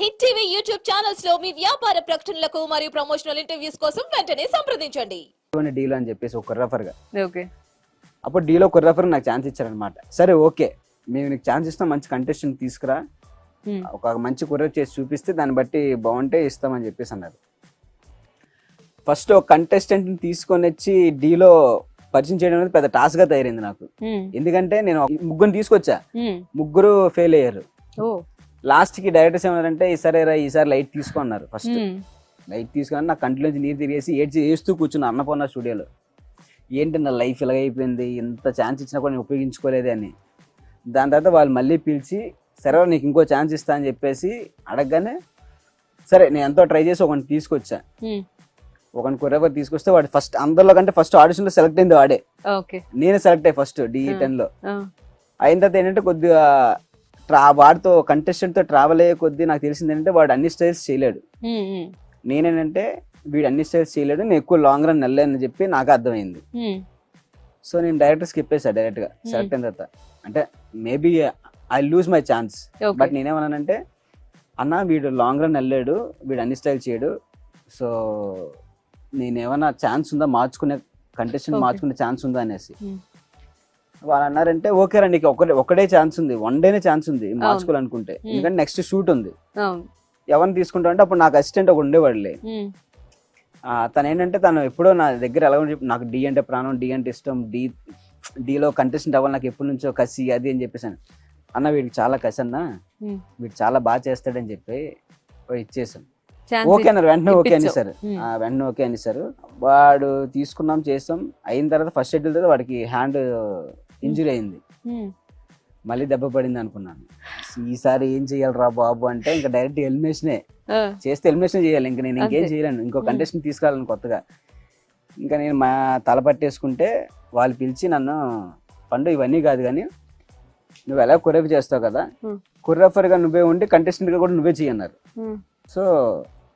Hit TV YouTube ఛానల్స్లో మీ వ్యాపార ప్రకటనలకు మరియు ప్రమోషనల్ ఇంటర్వ్యూస్ కోసం వెంటనే సంప్రదించండి. డీల్ అని చెప్పేసి ఒక కొర్రఫర్గా ఓకే. అప్పుడు డీలో కొర్రఫర్ నాకు ఛాన్స్ ఇచ్చారనమాట సరే ఓకే. మేము నీకు ఛాన్స్ ఇస్తాం మంచి కంటెస్టెంట్ తీసుకురా. ఒక మంచి కొర్ర చేసి చూపిస్తే దాన్ని బట్టి బాగుంటే ఇస్తామని చెప్పేసి అన్నారు. ఫస్ట్ ఒక కంటెస్టెంట్ని తీసుకొని వచ్చి డీలో పరిచయం చేయడం అనేది పెద్ద టాస్క్గా తయారైంది నాకు. ఎందుకంటే నేను ఒక ముగ్గురిని తీసుకొచ్చా. ముగ్గురు ఫెయిల్ అయ్యారు. లాస్ట్కి డైరెక్టర్స్ ఏమన్నారంటే ఈసారి రా ఈసారి లైట్ తీసుకున్నారు ఫస్ట్. లైట్ తీసుకొని నా కంటిలోంచి నీరు తిరిగేసి ఏడ్చి ఏడుస్తూ కూర్చున్నా అన్నపూర్ణ స్టూడియోలో. ఏంటి నా లైఫ్ ఇలాగ అయిపోయింది? ఇంత ఛాన్స్ ఇచ్చినా కూడా నేను ఉపయోగించుకోలేదే అని. దాని తర్వాత వాళ్ళు మళ్ళీ పిలిచి సరే నీకు ఇంకో ఛాన్స్ ఇస్తా అని చెప్పేసి అడగగానే సరే నేను ఎంతో ట్రై చేసి ఒకరిని తీసుకొచ్చా. ఒకరిని కొరెవర్ తీసుకొస్తే వాడు ఫస్ట్ అందరిలో కంటే ఫస్ట్ ఆడిషన్లో సెలెక్ట్ అయింది వాడే. నేనే సెలెక్ట్ అయ్యి ఫస్ట్ డి టెన్లో. అయిన తర్వాత ఏంటంటే కొద్దిగా ట్రా వాడితో కంటెస్టెంట్తో ట్రావెల్ అయ్యే కొద్దీ నాకు తెలిసింది ఏంటంటే వాడు అన్ని స్టైల్స్ చేయలేడు. నేనేంటంటే వీడు అన్ని స్టైల్స్ చేయలేడు నేను ఎక్కువ లాంగ్ రన్ వెళ్ళానని చెప్పి నాకు అర్థమైంది. సో నేను డైరెక్టర్స్కి చెప్పేసా డైరెక్ట్గా సెలెక్ట్ అయిన తర్వాత. అంటే maybe I lose my chance but నేనేమన్నానంటే అన్న వీడు లాంగ్ రన్ వెళ్ళాడు వీడు అన్ని స్టైల్ చేయడు. సో నేనేమన్నా ఛాన్స్ ఉందా మార్చుకునే కంటెస్టెంట్. మార్చుకునే ఛాన్స్ ఉందా అనేసి. వాళ్ళు అన్నారంటే ఓకే రా నీకు ఒకటే ఒకటే ఛాన్స్ ఉంది. వన్ డేనే ఛాన్స్ ఉంది మార్చుకోవాలనుకుంటే. ఎందుకంటే నెక్స్ట్ షూట్ ఉంది. ఎవరిని తీసుకుంటా అంటే అప్పుడు నాకు అసిస్టెంట్ ఒక ఉండేవాడులే. ఆ, తను ఏంటంటే తను ఎప్పుడో నా దగ్గర ఎలా ఉండి నాకు డి అంటే ప్రాణం డి అంటే ఇష్టం డి డిలో కంటెస్టెంట్ అవ్వాలి నాకు ఎప్పటి నుంచో కసి అది అని చెప్పేసాను. అన్న వీడికి చాలా కసి అన్న. వీడు చాలా బాగా చేస్తాడని చెప్పి ఇచ్చేసాను. ఓకే అన్నారు. వెంటనే ఓకే అని ఇప్పించావు. Sir Hmm. వెంటనే ఓకే అని సార్ వాడు తీసుకున్నాం చేస్తాం అయిన తర్వాత ఫస్ట్ షెడ్యూల్ తర్వాత వాడికి హ్యాండ్ ఇంజురీ అయింది. మళ్ళీ దెబ్బ పడింది అనుకున్నాను. ఈసారి ఏం చేయాలి రా బాబు అంటే ఇంకా డైరెక్ట్ ఎలిమినేషనే. చేస్తే ఎలిమినేషన్ చేయాలి. ఇంకా నేను ఇంకేం. చేయలేను. ఇంకో. కంటెస్టెంట్ తీసుకురాలను కొత్తగా. ఇంకా నేను మా తల పట్టేసుకుంటే వాళ్ళు పిలిచి నన్ను పండు ఇవన్నీ కాదు కానీ నువ్వు ఎలా కొరఫ్ చేస్తావు కదా. కొరియోగ్రాఫర్గా నువ్వే ఉండి contestant గా కూడా నువ్వే చేయన్నారు సో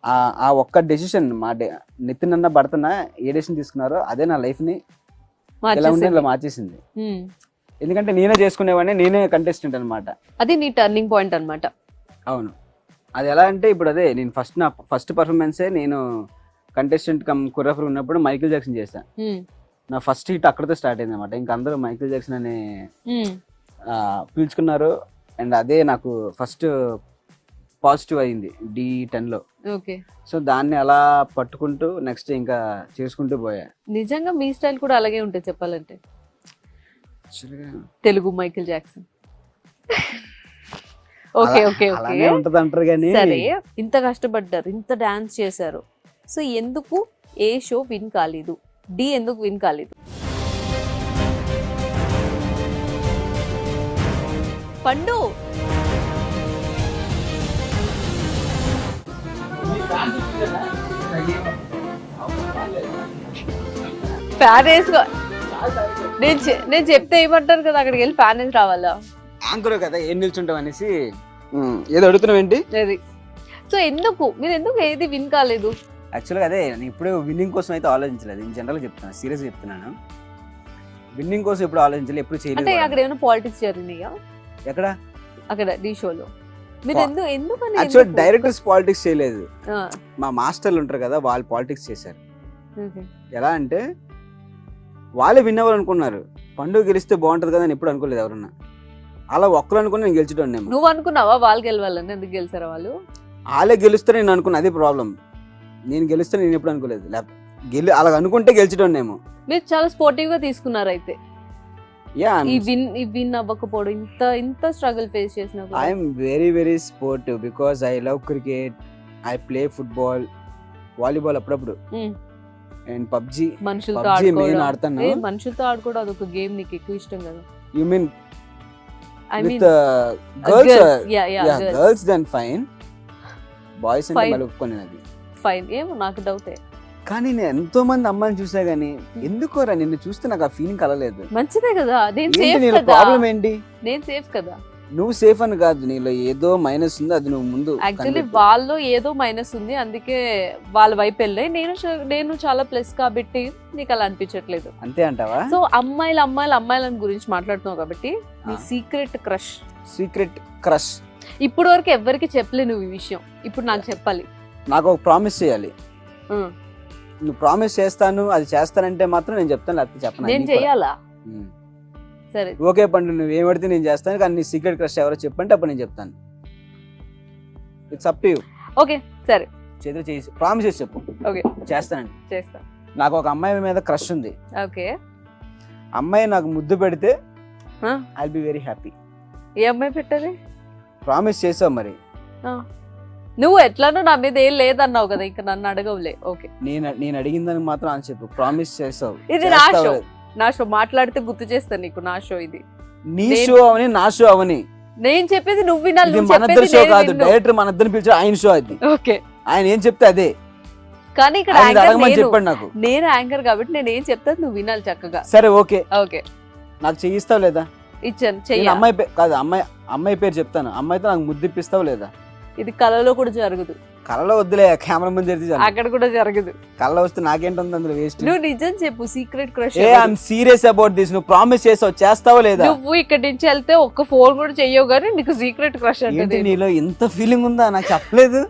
ఆ ఒక్క డెసిషన్ మా డే నితిన్ భర్తన ఏ డెసిషన్ తీసుకున్నారో అదే నా లైఫ్ని ఎలా ఉండే ఇలా మార్చేసింది. ఎందుకంటే నేనే చేసుకునేవాడిని నేనే కంటెస్టెంట్ అనమాట అది నీ టర్నింగ్ పాయింట్ అన్నమాట. అవును. అది ఎలా అంటే ఇప్పుడు అదే నేను ఫస్ట్ నా ఫస్ట్ పర్ఫార్మెన్సే నేను కంటెస్టెంట్ కమ్ కొరియోగ్రఫర్ ఉన్నప్పుడు మైకిల్ జాక్సన్ చేశాను నా ఫస్ట్ హిట్ అక్కడితో స్టార్ట్ అయింది అనమాట ఇంకా అందరూ మైకిల్ జాక్సన్ అనే పిలుచుకున్నారు. అండ్ అదే నాకు ఫస్ట్ పాజిటివ్ అయింది డి టెన్లో ఓకే. సో దాన్ని అలా పట్టుకుంటూ నెక్స్ట్ ఇంకా చేసుకుంటూ పోయా. నిజంగా మీ స్టైల్ కూడా అలాగే ఉంటుంది చెప్పాలంటే. Telugu Michael Jackson. Okay okay okay. ఉంటది అంటారు కానీ సరే ఇంత కష్టపడ్డారు ఇంత డాన్స్ చేశారు. సో ఎందుకు ఏ షో విన్ కాలేదు? డి ఎందుకు విన్ కాలేదు? పండు ఫ్యాన్ వేసుకో. నేను చె- నేను చెప్తే ఏమంటారు కదా అక్కడికి వెళ్ళి ఫ్యాన్ వేసి రావాలా? యాంకర్ కదా ఏం నిల్చుంటాం అనేసి. ఏదో అడుగుతున్నావు ఏంటి? అది సో ఎందుకు? మీరు ఎందుకు ఏది విన్ కాలేదు? యాక్చువల్గా అదే నేను ఇప్పుడు విన్నింగ్ కోసం అయితే ఆలోచించలేదు. ఇన్ జనరల్ చెప్తున్నాను సీరియస్ చెప్తున్నాను. విన్నింగ్ కోసం ఎప్పుడు ఆలోచించలేదు ఎప్పుడు చేయలేదు అంటే. అక్కడ ఏమైనా పాలిటిక్స్ జరిగినాయా? ఎక్కడ? అక్కడ డి షోలో యాక్చువల్? డైరెక్టర్స్ పాలిటిక్స్ చేయలేదు. మా మాస్టర్లు ఉంటారు కదా వాళ్ళు పాలిటిక్స్ చేశారు. ఎలా అంటే వాళ్ళే విన్ అవ్వాలనుకున్నారు పండుగ గెలిస్తే బాగుంటది కదా అని ఎప్పుడు అనుకోలేదు ఎవరన్నా. అలా ఒక్కరు అనుకుని నేను గెలిచడం నువ్వు అనుకున్నావా వాళ్ళు గెలవాలని? ఎందుకు గెలిచారా వాళ్ళు? వాళ్ళే గెలిస్తే నేను అనుకున్నా. అదే ప్రాబ్లం నేను గెలిస్తే నేను ఎప్పుడు అనుకోలేదు. లేకపోతే గెలి అలా అనుకుంటే గెలిచడం మీరు చాలా స్పోర్టివ్గా తీసుకున్నారు అయితే యా ఈ విన్ ఈ విన్ అవ్వకపోవడం ఇంత ఇంత స్ట్రగుల్ ఫేస్ చేసిన. I'm very very sportive because I love cricket I play football volleyball అప్పుడప్పుడు. అండ్ పబ్జి మనుషులతో పబ్జి మెయిన్ ఆడుతాను. మనుషులతో ఆడుకోవడం అదొక గేమ్ నీకు ఎక్కువ ఇష్టం కదా. You mean I mean girls yeah girls then fine boys అంటే. మళ్ళీ ఒప్పుకొని అది ఫైన్ ఏమో నాకు డౌటే కానీ నేను ఎంతో మంది అమ్మాయిని చూసా గానీ ఎందుకోరా నిన్ను చూస్తే నాకు ఆ ఫీలింగ్ కలలేదు మంచిదే కదా. నేను ఏంటి సేఫ్ నీలో కదా. ప్రాబ్లం ఏంటి? నేను సేఫ్ కదా. నువ్వు సేఫ్ అని కాదు. నీలో ఏదో మైనస్ ఉంది అది నువ్వు ముందు యాక్చువల్లీ కనిపెట్టు. వాళ్ళు ఏదో మైనస్ ఉంది అందుకే వాళ్ళ వైపు వెళ్ళాయి. నేను చ- నేను చాలా ప్లస్ కాబట్టి నీకు అలా అనిపించట్లేదు. అంతే అంటావా? సో అమ్మాయిలు అమ్మాయిలు అమ్మాయిల గురించి మాట్లాడుతున్నావు కాబట్టి నీ ఆ. సీక్రెట్ క్రష్ సీక్రెట్ క్రష్ ఇప్పుడు వరకు ఎవరికి చెప్పలే నువ్వు ఈ విషయం. ఇప్పుడు నాకు చెప్పాలి. నాకు ఒక ప్రామిస్ చేయాలి. నువ్వు ప్రామిస్ చేస్తాను అది చేస్తానంటే మాత్రం నేను చెప్తాను లేకపోతే చెప్పను. నేను. చెయ్యాలా. సరే. ఓకే పండు నువ్వు ఏం పడితే నేను చేస్తాను కానీ నీ సీక్రెట్ క్రష్ ఎవరో చెప్పంటే అప్పుడు నేను చెప్తాను. It's up to you okay సరే. చేతులు చేసి ప్రామిస్ చేసి చెప్పు. ఓకే. చేస్తానండి. చేస్తా. నాకు ఒక అమ్మాయి మీద క్రష్ ఉంది. ఓకే. అమ్మాయి నాకు ముద్దు పెడితే ఆ? ఐ బి వెరీ హ్యాపీ ఏ అమ్మాయి పెట్టది ప్రామిస్ చేసావు మరి. ఆ. నువ్వు ఎట్లానో నా మీద ఏం లేదన్నావు కదా ఇంకా నన్ను అడగవులే. ఓకే నేను నేను అడిగిన దానికి మాత్రం అని చెప్పు. ప్రామిస్ చేసావు ఇది నా షో. నా షో మాట్లాడితే గుర్తు చేస్తాను నీకు నా షో ఇది. నీ షో అవని నా షో అవని. నేను చెప్పేది నువ్వు వినాలి ఇది నువ్వు మన ఇద్దరు చెప్పేది షో కాదు. డైరెక్టర్ మన ఇద్దరిని పిలిచి ఆయన షో అది. ఓకే ఆయన ఏం చెప్తే అదే. కానీ ఇక్కడ చెప్పాడు నాకు. నేను యాంకర్ కాబట్టి నేను ఏం చెప్తా నువ్వు వినాలి చక్కగా. సరే ఓకే ఓకే నాకు చేయిస్తావు లేదా? ఇచ్చాను చెయ్య. అమ్మాయి కాదు అమ్మాయి అమ్మాయి పేరు చెప్తాను. అమ్మాయితో నాకు ముద్దిప్పిస్తావు లేదా? ఇది కళలో కూడా జరగదు. కళ్ళలో వద్దులే కెమెరా ముందు చాలు. అక్కడ కూడా జరగదు. కళ్ళ వస్తే నాకేంటుంది అందులో వేస్ట్ నువ్వు నిజం చెప్పు సీక్రెట్ క్రష్ ఏ ఐఎమ్ సీరియస్ అబౌట్ దిస్ నువ్వు ప్రామిస్ చేసావు చేస్తావా లేదా? నువ్వు ఇక్కడి నుంచి వెళ్తే ఒక్క ఫోన్ కూడా చెయ్యవు కానీ నీకు సీక్రెట్ క్రష్ అంటే. నీలో ఇంత ఫీలింగ్ ఉందా? నాకు చెప్పలేదు.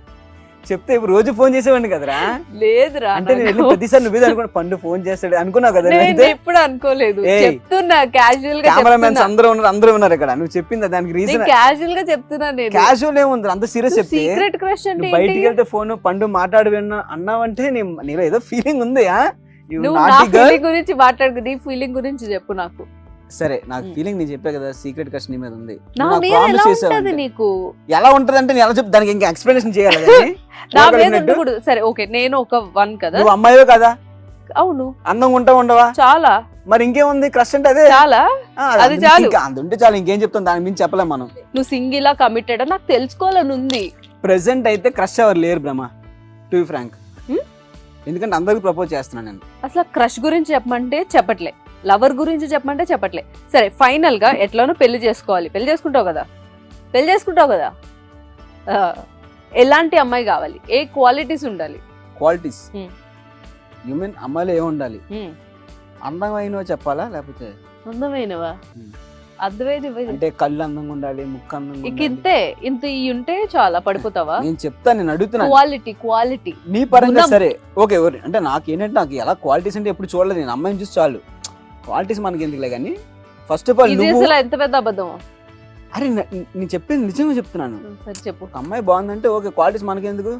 చెప్తే ఇప్పుడు రోజు ఫోన్ చేసేవాడిని కదరా? లేదురా అంటే నేను. ప్రతిసారి నువ్వే అనుకున్నా పండు ఫోన్ చేస్తాడు అనుకున్నావు కదా నేను ఎప్పుడు అనుకోలేదు. చెప్తున్నా క్యాజువల్గా కెమెరామెన్స్ అందరూ ఉన్నారు అందరూ ఉన్నారు ఇక్కడ. నువ్వు చెప్పింది? దానికి రీజన్ క్యాజువల్గా చెప్తున్నా నేను. క్యాజువల్ ఏముంది అంత సీరియస్ చెప్తే? సీక్రెట్ క్రష్ అంటే బయటికి? వెళ్తే ఫోన్ పండు మాట్లాడు విన్నా అన్నావంటే నీ నీలో ఏదో ఫీలింగ్ ఉంది నువ్వు నా. ఫీలింగ్ గురించి మాట్లాడు నీ ఫీలింగ్ గురించి చెప్పు నాకు. సరే నాకు. ఫీలింగ్ నేను చెప్పా కదా సీక్రెట్ క్రష్ నీ మీద ఉంది. నాకు ఎలా ఉంటది అంటే. నేను ఎలా చెప్ దానికి ఇంకా ఎక్స్ప్లెనేషన్ చేయాలి నా? మీద సరే ఓకే నేను ఒక వన్ కదా. నువ్వు అమ్మాయివే కదా? అవును. అందంగా ఉంటావు ఉండవా? చాలా. మరి ఇంకేముంది? క్రష్ అంటే అదే. చాలా. అది చాలు. ఉంటే చాలు ఇంకేం చెప్తాం? దాని మించి చెప్పలేం మనం. నువ్వు సింగిల్ కమిటెడ్ నాకు తెలుసుకోవాలని ఉంది. ప్రెసెంట్ అయితే క్రష్ ఎవరు లేరు బ్రహ్మ. To Frank? ఎందుకంటే అందరికి ప్రపోజ్ చేస్తున్నాను నేను. అసలు క్రష్ గురించి చెప్పమంటే చెప్పట్లే. లవర్ గురించి చెప్పమంటే చెప్పట్లే. సరే ఫైనల్గా ఎట్లానో పెళ్ళి చేసుకోవాలి. పెళ్ళి చేసుకుంటావు కదా? పెళ్ళి చేసుకుంటావు కదా? ఎలాంటి అమ్మాయి కావాలి? ఏ క్వాలిటీస్ ఉండాలి? క్వాలిటీస్. Hmm. హ్యూమన్ అమ్మాయిలో ఏమి ఉండాలి. అందమైనవి చెప్పాలా? లేకపోతే అందమైనవా? హ్మ్. అర్థమైనవి అంటే కళ్ళు అందంగా ఉండాలి ముక్కు అందంగా ఇంతే. ఇంత ఈ ఉంటే చాలా పడిపోతావా? నేను చెప్తాను నేను అడుగుతున్నాను. Quality quality. నీ పరంగా. సరే. Okay okay. అంటే నాకు ఏంటంటే నాకు ఎలా క్వాలిటీస్ అంటే ఎప్పుడు చూడలేదు. నేను అమ్మాయిని చూసి చాలు. క్వాలిటీస్ మనకి ఎందుకులే కానీ ఫస్ట్ ఆఫ్ ఆల్ ఇది నువ్వు అసలు ఎంత పెద్ద అబద్ధం? అరే న- నేను చెప్పింది నిజంగా చెప్తున్నాను. సరే చెప్పు. ఒక అమ్మాయి బాగుందంటే ఓకే క్వాలిటీస్ మనకెందుకు?